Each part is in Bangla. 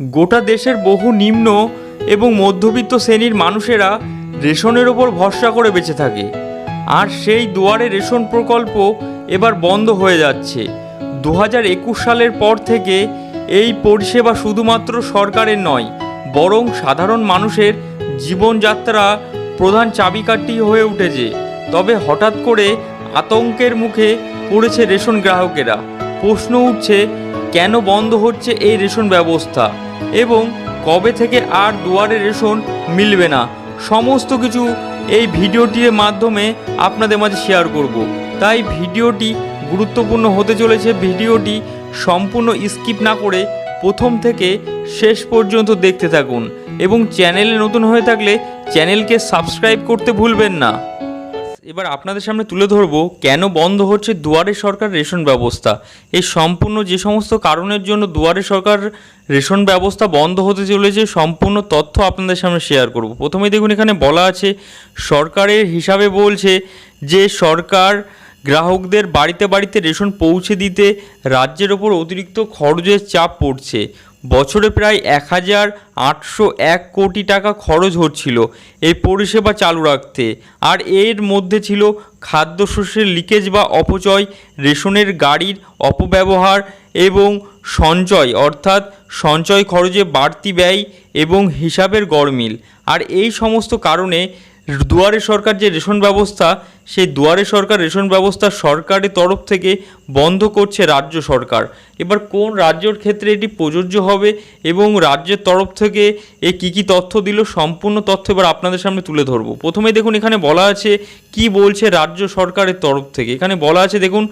গোটা দেশের বহু নিম্ন এবং মধ্যবিত্ত শ্রেণির মানুষেরা রেশনের ওপর ভরসা করে বেঁচে থাকে। আর সেই দুয়ারে রেশন প্রকল্প এবার বন্ধ হয়ে যাচ্ছে। দু হাজার একুশ সালের পর থেকে এই পরিষেবা শুধুমাত্র সরকারের নয়, বরং সাধারণ মানুষের জীবনযাত্রা প্রধান চাবিকাঠি হয়ে উঠেছে। তবে হঠাৎ করে আতঙ্কের মুখে পড়েছে রেশন গ্রাহকেরা। প্রশ্ন উঠছে, কেন বন্ধ হচ্ছে এই রেশন ব্যবস্থা? এবং কবে থেকে আর দুয়ারে রেশন মিলবে না। সমস্ত কিছু এই ভিডিওটির মাধ্যমে আপনাদের মাঝে শেয়ার করব। তাই ভিডিওটি গুরুত্বপূর্ণ হতে চলেছে। ভিডিওটি সম্পূর্ণ স্কিপ না করে প্রথম থেকে শেষ পর্যন্ত দেখতে থাকুন এবং চ্যানেলে নতুন হয়ে থাকলে চ্যানেলকে সাবস্ক্রাইব করতে ভুলবেন না। এবার আপনাদের সামনে তুলে ধরবো কেন বন্ধ হচ্ছে দুয়ারে সরকার রেশন ব্যবস্থা। এই সম্পূর্ণ যে সমস্ত কারণের জন্য দুয়ারে সরকার রেশন ব্যবস্থা বন্ধ হতে চলেছে, সম্পূর্ণ তথ্য আপনাদের সামনে শেয়ার করব। প্রথমেই দেখুন, এখানে বলা আছে, সরকারের হিসাবে বলছে যে সরকার গ্রাহকদের বাড়িতে বাড়িতে রেশন পৌঁছে দিতে রাজ্যের ওপর অতিরিক্ত খরচের চাপ পড়ছে। বছরে প্রায় এক হাজার আটশো এক কোটি টাকা খরচ হচ্ছিল এই পরিষেবা চালু রাখতে। আর এর মধ্যে ছিল খাদ্যশস্যের লিকেজ বা অপচয়, রেশনের গাড়ির অপব্যবহার এবং সঞ্চয়, অর্থাৎ সঞ্চয় খরচে বাড়তি ব্যয় এবং হিসাবের গড়মিল। আর এই সমস্ত কারণে দুয়ারে সরকার যে রেশন ব্যবস্থা, সেই দুয়ারে সরকার রেশন ব্যবস্থা সরকারের তরফ থেকে বন্ধ করছে রাজ্য সরকার। এবার কোন রাজ্যের ক্ষেত্রে এটি প্রযোজ্য হবে এবং রাজ্যের তরফ থেকে এ কী কী তথ্য দিল, সম্পূর্ণ তথ্য এবার আপনাদের সামনে তুলে ধরবো। প্রথমে দেখুন, এখানে বলা আছে কি বলছে রাজ্য সরকারের তরফ থেকে। এখানে বলা আছে, দেখুন,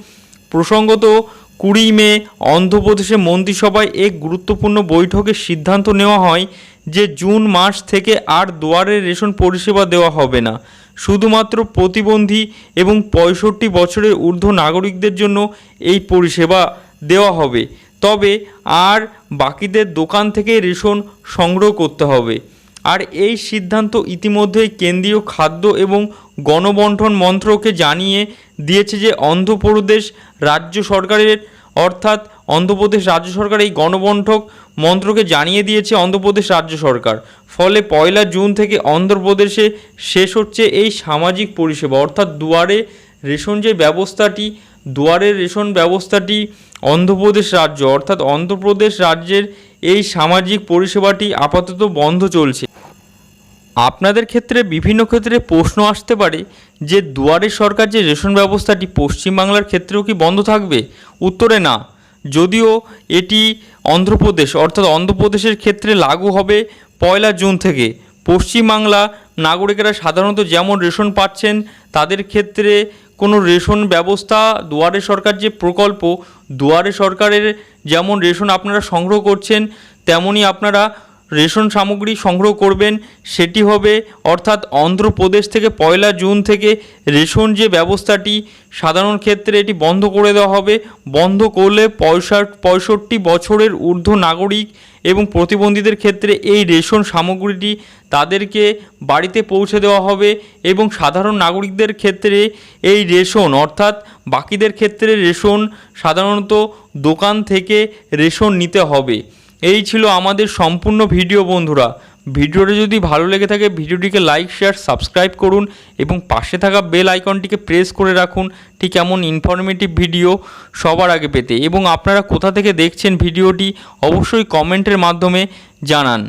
প্রসঙ্গত কুড়ি মে অন্ধ্রপ্রদেশে মন্ত্রিসভায় এক গুরুত্বপূর্ণ বৈঠকে সিদ্ধান্ত নেওয়া হয় যে জুন মাস থেকে আর দুয়ারে রেশন পরিষেবা দেওয়া হবে না। শুধুমাত্র প্রতিবন্ধী এবং পঁয়ষট্টি বছরের ঊর্ধ্ব নাগরিকদের জন্য এই পরিষেবা দেওয়া হবে। তবে আর বাকিদের দোকান থেকে রেশন সংগ্রহ করতে হবে। আর এই সিদ্ধান্ত ইতিমধ্যেই কেন্দ্রীয় খাদ্য এবং গণবন্টন মন্ত্রকে জানিয়ে দিয়েছে যে অন্ধ্রপ্রদেশ রাজ্য সরকারের অর্থাৎ অন্ধ্রপ্রদেশ রাজ্য সরকার এই গণবন্ঠক মন্ত্রকে জানিয়ে দিয়েছে অন্ধ্রপ্রদেশ রাজ্য সরকার। ফলে পয়লা জুন থেকে অন্ধ্রপ্রদেশে শেষ হচ্ছে এই সামাজিক পরিষেবা। অর্থাৎ দুয়ারে রেশন যে ব্যবস্থাটি দুয়ারের রেশন ব্যবস্থাটি অন্ধ্রপ্রদেশ রাজ্য, অর্থাৎ অন্ধ্রপ্রদেশ রাজ্যের এই সামাজিক পরিষেবাটি আপাতত বন্ধ চলছে। আপনাদের ক্ষেত্রে বিভিন্ন ক্ষেত্রে প্রশ্ন আসতে পারে যে দুয়ারে সরকার যে রেশন ব্যবস্থাটি পশ্চিমবাংলার ক্ষেত্রেও কি বন্ধ থাকবে? উত্তরে না। যদিও এটি অন্ধ্রপ্রদেশ, অর্থাৎ অন্ধ্রপ্রদেশের ক্ষেত্রে লাগু হবে পয়লা জুন থেকে। পশ্চিমবাংলা নাগরিকেরা সাধারণত যেমন রেশন পাচ্ছেন, তাদের ক্ষেত্রে কোনো রেশন ব্যবস্থা, দুয়ারে সরকার যে প্রকল্প, দুয়ারে সরকারের যেমন রেশন আপনারা সংগ্রহ করছেন, তেমনই আপনারা রেশন সামগ্রী সংগ্রহ করবেন, সেটি হবে অর্থাৎ অন্ধ্রপ্রদেশ থেকে পয়লা জুন থেকে রেশন যে ব্যবস্থাটি, সাধারণ ক্ষেত্রে এটি বন্ধ করে দেওয়া হবে। বন্ধ করলে পয়সা, পঁয়ষট্টি বছরের ঊর্ধ্ব নাগরিক এবং প্রতিবন্ধীদের ক্ষেত্রে এই রেশন সামগ্রীটি তাদেরকে বাড়িতে পৌঁছে দেওয়া হবে এবং সাধারণ নাগরিকদের ক্ষেত্রে এই রেশন, অর্থাৎ বাকিদের ক্ষেত্রে রেশন সাধারণত দোকান থেকে রেশন নিতে হবে। এই ছিল আমাদের সম্পূর্ণ ভিডিও, বন্ধুরা। ভিডিওটি যদি ভালো লেগে থাকে, ভিডিওটিকে লাইক, শেয়ার, সাবস্ক্রাইব করুন এবং পাশে থাকা বেল আইকনটিকে প্রেস করে রাখুন। ঠিক এমন ইনফরমেটিভ ভিডিও সবার আগে পেতে। এবং আপনারা কোথা থেকে দেখছেন ভিডিওটি, অবশ্যই কমেন্টের মাধ্যমে জানান।